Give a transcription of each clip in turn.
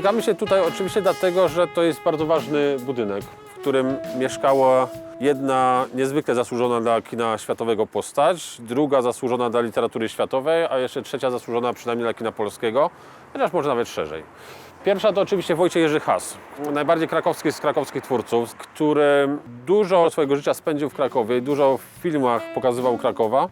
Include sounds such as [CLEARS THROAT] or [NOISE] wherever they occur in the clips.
Spotykamy się tutaj oczywiście dlatego, że to jest bardzo ważny budynek, w którym mieszkała jedna niezwykle zasłużona dla kina światowego postać, druga zasłużona dla literatury światowej, a jeszcze trzecia zasłużona przynajmniej dla kina polskiego, chociaż może nawet szerzej. Pierwsza to oczywiście Wojciech Jerzy Has, najbardziej krakowski z krakowskich twórców, który dużo swojego życia spędził w Krakowie dużo w filmach pokazywał Krakowa.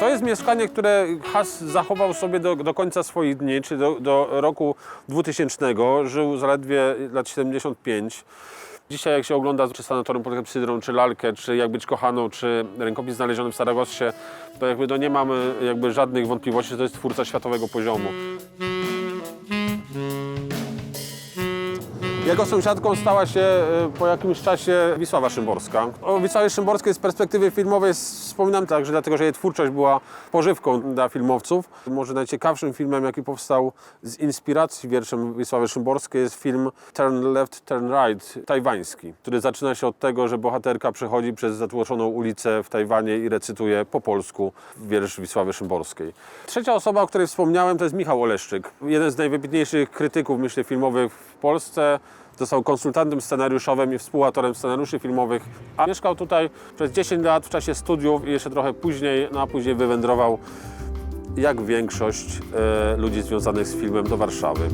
To jest mieszkanie, które Has zachował sobie do, do końca swoich dni, czy do, do roku 2000. Żył zaledwie lat 75. Dzisiaj jak się ogląda czy Sanatorium pod Klepsydrą, czy Lalkę, czy Jak być kochaną, czy Rękopis znaleziony w Saragossie, to jakby no nie mamy jakby żadnych wątpliwości, że to jest twórca światowego poziomu. Jego sąsiadką stała się e, po jakimś czasie Wisława Szymborska. O Wisławie Szymborskiej z perspektywy filmowej wspominam także dlatego, że jej twórczość była pożywką dla filmowców. Może najciekawszym filmem, jaki powstał z inspiracji wierszem Wisławy Szymborskiej jest film Turn Left, Turn Right, tajwański, który zaczyna się od tego, że bohaterka przechodzi przez zatłoczoną ulicę w Tajwanie i recytuje po polsku wiersz Wisławy Szymborskiej. Trzecia osoba, o której wspomniałem, to jest Michał Oleszczyk, jeden z najwybitniejszych krytyków, myślę, filmowych w Polsce. Został konsultantem scenariuszowym i współautorem scenariuszy filmowych, a mieszkał tutaj przez 10 lat w czasie studiów i jeszcze trochę później, no a później wywędrował, jak większość e, ludzi związanych z filmem, do Warszawy.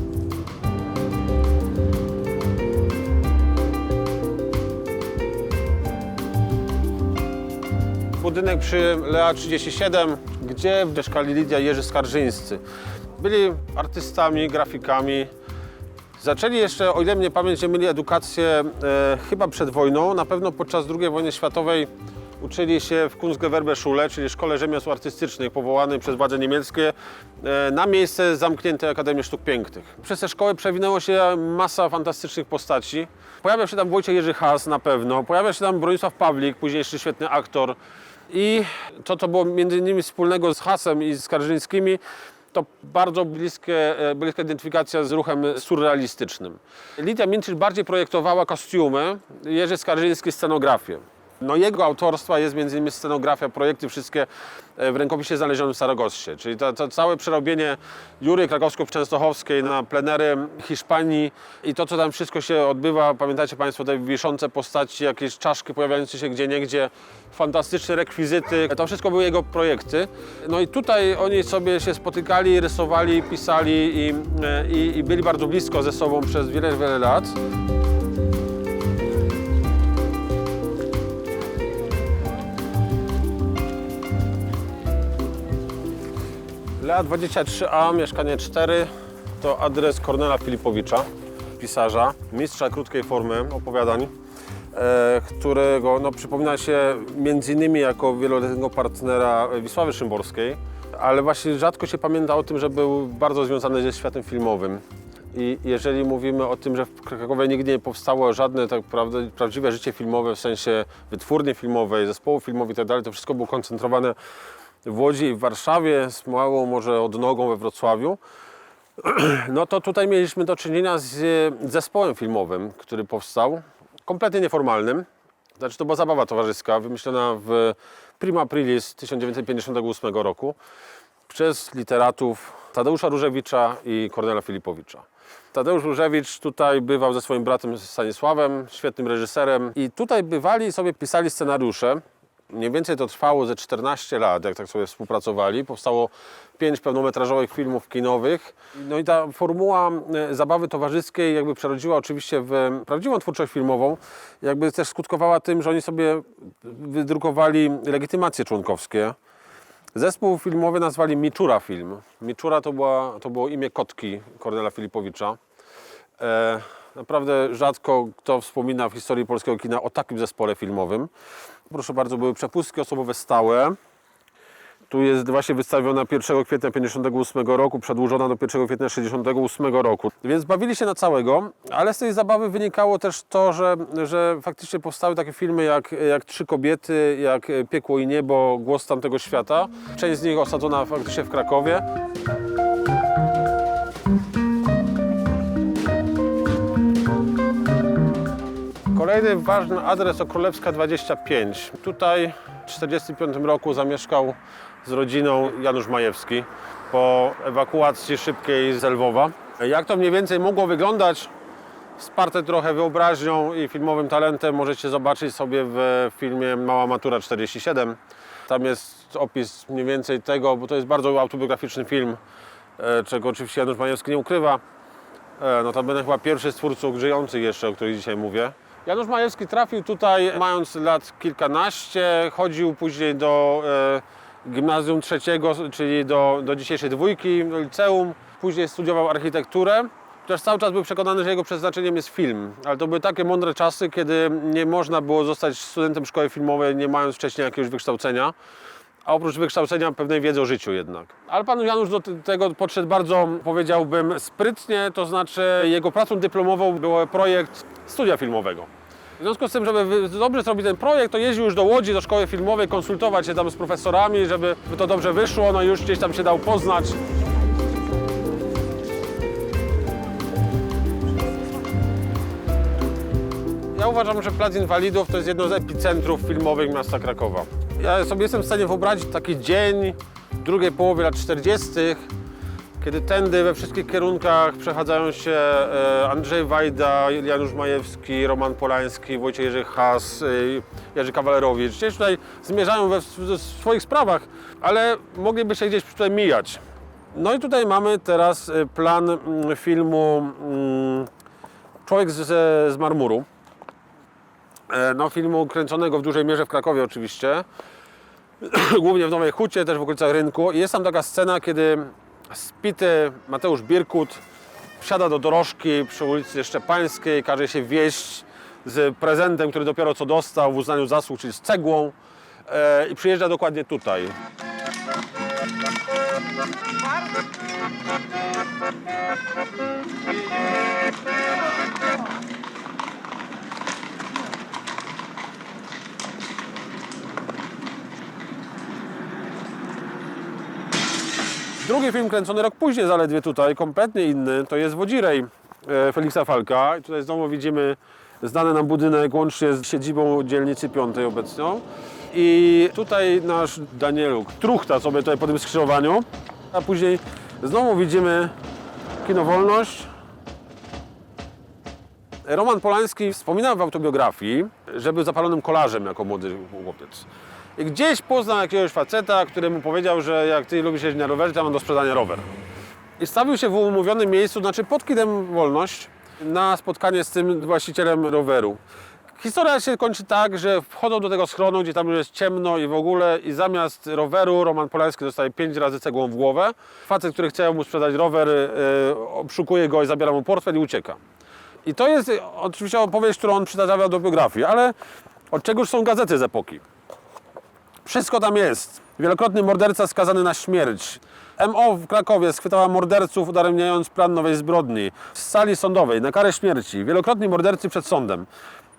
Budynek przy Lea 37, gdzie mieszkali Lidia i Jerzy Skarżyńscy. Byli artystami, grafikami, Zaczęli jeszcze, o ile mnie pamięć, nie mieli edukację e, chyba przed wojną. Na pewno podczas II wojny światowej uczyli się w Kunstgewerbeschule, czyli Szkole Rzemiosł Artystycznych powołanej przez władze niemieckie e, na miejsce zamkniętej Akademii Sztuk Pięknych. Przez te szkoły przewinęło się masa fantastycznych postaci. Pojawia się tam Wojciech Jerzy Has na pewno, pojawia się tam Bronisław Pawlik, późniejszy świetny aktor. I to, co było między innymi wspólnego z Hasem i z Skarżyńskimi, to bardzo bliskie, e, bliska identyfikacja z ruchem surrealistycznym. Lidia Mińczyk bardziej projektowała kostiumy, Jerzy Skarżyński scenografię. No jego autorstwa jest innymi scenografia, projekty wszystkie e, w rękopisie znalezionym w Saragossie. Czyli to, to całe przerobienie Jury Krakowsko-Częstochowskiej na plenery Hiszpanii i to, co tam wszystko się odbywa. Pamiętacie Państwo te wiszące postaci, jakieś czaszki pojawiające się gdzie niegdzie, fantastyczne rekwizyty. To wszystko były jego projekty. No i tutaj oni sobie się spotykali, rysowali, pisali i, e, i, i byli bardzo blisko ze sobą przez wiele, wiele lat. Lea 23A, mieszkanie 4 to adres Kornela Filipowicza, pisarza, mistrza krótkiej formy opowiadań, e, którego no, przypomina się między innymi jako wieloletniego partnera Wisławy Szymborskiej, ale właśnie rzadko się pamięta o tym, że był bardzo związany ze światem filmowym. I jeżeli mówimy o tym, że w Krakowie nigdy nie powstało żadne tak prawdziwe życie filmowe, w sensie wytwórni filmowej, zespołu filmowych itd., to wszystko było koncentrowane w Łodzi i w Warszawie, z małą może odnogą we Wrocławiu, [CLEARS THROAT] no to tutaj mieliśmy do czynienia z zespołem filmowym, który powstał, kompletnie nieformalnym. Znaczy to była zabawa towarzyska, wymyślona w Prima Aprilis 1958 roku przez literatów Tadeusza Różewicza i Kornela Filipowicza. Tadeusz Różewicz tutaj bywał ze swoim bratem Stanisławem, świetnym reżyserem i tutaj bywali sobie pisali scenariusze. Mniej więcej to trwało ze 14 lat, jak tak sobie współpracowali. Powstało pięć pełnometrażowych filmów kinowych. No i ta formuła e, zabawy towarzyskiej jakby przerodziła oczywiście w prawdziwą twórczość filmową. Jakby też skutkowała tym, że oni sobie wydrukowali legitymacje członkowskie. Zespół filmowy nazwali Miczura Film. Miczura to, była, to było imię kotki Kornela Filipowicza. E, naprawdę rzadko kto wspomina w historii polskiego kina o takim zespole filmowym. Proszę bardzo, były przepustki osobowe stałe. Tu jest właśnie wystawiona 1 kwietnia 58 roku, przedłużona do 1 kwietnia 68 roku. Więc bawili się na całego, ale z tej zabawy wynikało też to, że, że faktycznie powstały takie filmy jak, jak Trzy kobiety, jak Piekło i niebo, Głos tamtego świata. Część z nich osadzona faktycznie w Krakowie. Kolejny ważny adres to Królewska 25. Tutaj w 1945 roku zamieszkał z rodziną Janusz Majewski po ewakuacji szybkiej z Lwowa. Jak to mniej więcej mogło wyglądać, wsparte trochę wyobraźnią i filmowym talentem, możecie zobaczyć sobie w filmie Mała Matura 47. Tam jest opis mniej więcej tego, bo to jest bardzo autobiograficzny film, e, czego oczywiście Janusz Majewski nie ukrywa. E, Notabene chyba pierwszy z twórców żyjących jeszcze, o których dzisiaj mówię. Janusz Majewski trafił tutaj mając lat kilkanaście, chodził później do e, gimnazjum trzeciego, czyli do, do dzisiejszej dwójki, do liceum. Później studiował architekturę. Też cały czas był przekonany, że jego przeznaczeniem jest film. Ale to były takie mądre czasy, kiedy nie można było zostać studentem szkoły filmowej, nie mając wcześniej jakiegoś wykształcenia a oprócz wykształcenia pewnej wiedzy o życiu jednak. Ale pan Janusz do te- tego podszedł bardzo, powiedziałbym, sprytnie, to znaczy jego pracą dyplomową był projekt studia filmowego. W związku z tym, żeby dobrze zrobić ten projekt, to jeździł już do Łodzi, do szkoły filmowej, konsultować się tam z profesorami, żeby by to dobrze wyszło, no już gdzieś tam się dał poznać. Ja uważam, że Plac Inwalidów to jest jedno z epicentrów filmowych miasta Krakowa. Ja sobie jestem w stanie wyobrazić taki dzień w drugiej połowie lat 40., kiedy tędy we wszystkich kierunkach przechadzają się e, Andrzej Wajda, Janusz Majewski, Roman Polański, Wojciech Jerzy Has, e, Jerzy Kawalerowicz. Gdzieś tutaj zmierzają we swoich sprawach, ale mogliby się gdzieś tutaj mijać. No i tutaj mamy teraz e, plan mm, filmu mm, Człowiek z, z marmuru. No, filmu kręconego w dużej mierze w Krakowie oczywiście, [CLEARS THROAT] głównie w Nowej Hucie, też w okolicach rynku. I jest tam taka scena, kiedy spity Mateusz Birkut wsiada do dorożki przy ulicy Szczepańskiej, każe się wieść z prezentem, który dopiero co dostał w uznaniu zasług, czyli z cegłą e, i przyjeżdża dokładnie tutaj. Drugi film kręcony rok później zaledwie tutaj, kompletnie inny, to jest Wodzirej e, Feliksa Falka. I tutaj znowu widzimy znany nam budynek łącznie z siedzibą dzielnicy piątej obecną. I tutaj nasz Danieluk truchta sobie tutaj po tym skrzyżowaniu. A później znowu widzimy Kino Wolność. Roman Polański wspominał w autobiografii, że był zapalonym kolarzem jako młody chłopiec. I gdzieś poznał jakiegoś faceta, który mu powiedział, że jak ty lubisz jeździć na rowerze, to mam do sprzedania rower. I stawił się w umówionym miejscu, znaczy pod kinem Wolność, na spotkanie z tym właścicielem roweru. Historia się kończy tak, że wchodzą do tego schronu, gdzie tam już jest ciemno i w ogóle i zamiast roweru Roman Polański dostaje pięć razy cegłą w głowę. Facet, który chce mu sprzedać rower, e, obszukuje go i zabiera mu portfel i ucieka. I to jest oczywiście opowieść, którą on przytaczał do biografii, ale od czegoż są gazety z epoki? Wszystko tam jest. Wielokrotny morderca skazany na śmierć. MO w Krakowie schwytała morderców udaremniając plan nowej zbrodni. W sali sądowej na karę śmierci. Wielokrotni mordercy przed sądem.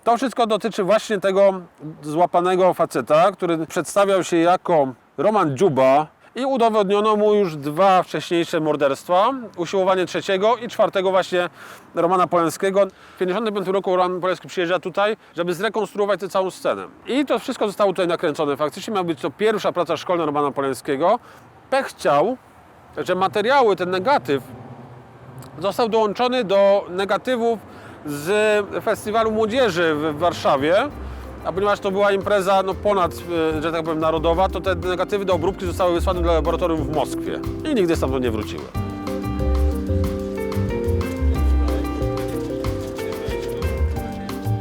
To wszystko dotyczy właśnie tego złapanego faceta, który przedstawiał się jako Roman Dziuba i udowodniono mu już dwa wcześniejsze morderstwa, usiłowanie trzeciego i czwartego właśnie Romana Polańskiego. W 1955 roku Roman Polański przyjeżdża tutaj, żeby zrekonstruować tę całą scenę. I to wszystko zostało tutaj nakręcone. Faktycznie miała być to pierwsza praca szkolna Romana Polańskiego. Pech chciał, że materiały, ten negatyw został dołączony do negatywów z Festiwalu Młodzieży w Warszawie. A ponieważ to była impreza no, ponad, e, że tak powiem, narodowa, to te negatywy do obróbki zostały wysłane do laboratorium w Moskwie i nigdy stamtąd nie wróciły.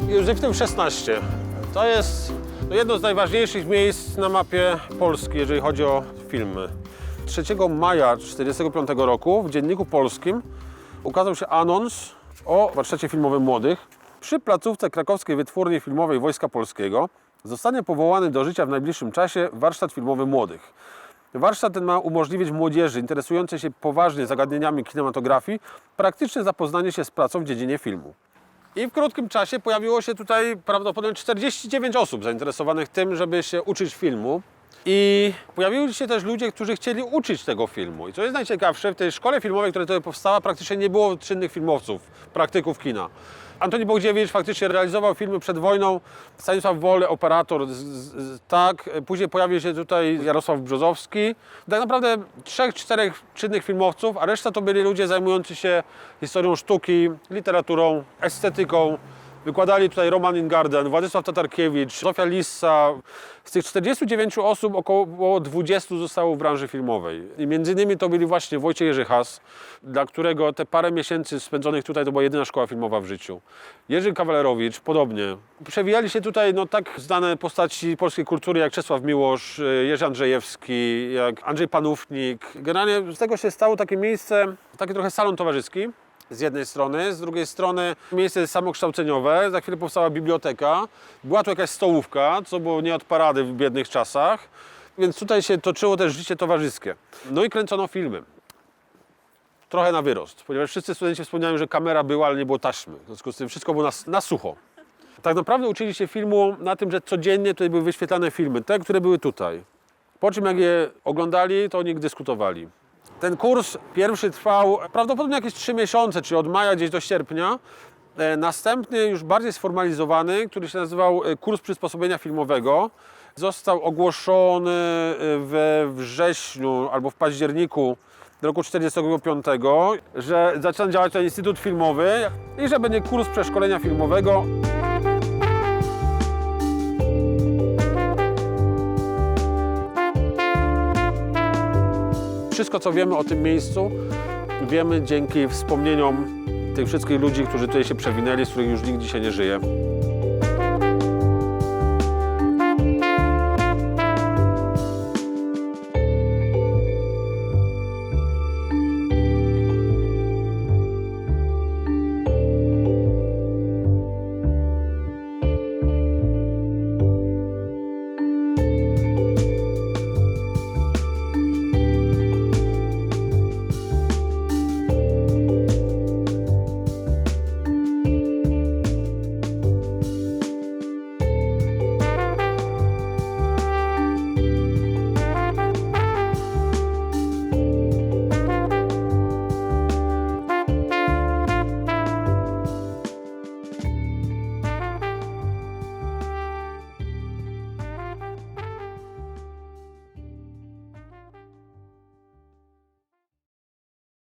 Już w tym 16. To jest no, jedno z najważniejszych miejsc na mapie Polski, jeżeli chodzi o filmy. 3 maja 1945 roku w Dzienniku Polskim ukazał się anons o warsztacie filmowym młodych. Przy placówce krakowskiej wytwórni filmowej Wojska Polskiego zostanie powołany do życia w najbliższym czasie warsztat filmowy młodych. Warsztat ten ma umożliwić młodzieży interesującej się poważnie zagadnieniami kinematografii praktyczne zapoznanie się z pracą w dziedzinie filmu. I w krótkim czasie pojawiło się tutaj prawdopodobnie 49 osób zainteresowanych tym, żeby się uczyć filmu. I pojawiły się też ludzie, którzy chcieli uczyć tego filmu. I co jest najciekawsze, w tej szkole filmowej, która tutaj powstała, praktycznie nie było czynnych filmowców, praktyków kina. Antoni Bogdziewicz faktycznie realizował filmy przed wojną, Stanisław Wole, operator, z, z, tak. Później pojawił się tutaj Jarosław Brzozowski. Tak naprawdę trzech, czterech czynnych filmowców, a reszta to byli ludzie zajmujący się historią sztuki, literaturą, estetyką, Wykładali tutaj Roman Ingarden, Władysław Tatarkiewicz, Zofia Lissa. Z tych 49 osób około 20 zostało w branży filmowej. I między innymi to byli właśnie Wojciech Jerzy Has, dla którego te parę miesięcy spędzonych tutaj to była jedyna szkoła filmowa w życiu. Jerzy Kawalerowicz, podobnie. Przewijali się tutaj no, tak znane postaci polskiej kultury jak Czesław Miłosz, Jerzy Andrzejewski, jak Andrzej Panównik. Generalnie z tego się stało takie miejsce, taki trochę salon towarzyski z jednej strony, z drugiej strony miejsce samokształceniowe, za chwilę powstała biblioteka, była tu jakaś stołówka, co było nie od parady w biednych czasach, więc tutaj się toczyło też życie towarzyskie. No i kręcono filmy. Trochę na wyrost, ponieważ wszyscy studenci wspomniają, że kamera była, ale nie było taśmy. W związku z tym wszystko było na, na sucho. Tak naprawdę uczyli się filmu na tym, że codziennie tutaj były wyświetlane filmy, te, które były tutaj. Po czym jak je oglądali, to o nich dyskutowali. Ten kurs pierwszy trwał prawdopodobnie jakieś 3 miesiące, czyli od maja gdzieś do sierpnia. E, Następny, już bardziej sformalizowany, który się nazywał e, kurs przysposobienia filmowego, został ogłoszony e, we wrześniu albo w październiku roku 1945, że zaczyna działać tutaj Instytut Filmowy i że będzie kurs przeszkolenia filmowego. Wszystko, co wiemy o tym miejscu, wiemy dzięki wspomnieniom tych wszystkich ludzi, którzy tutaj się przewinęli, z których już nikt dzisiaj nie żyje.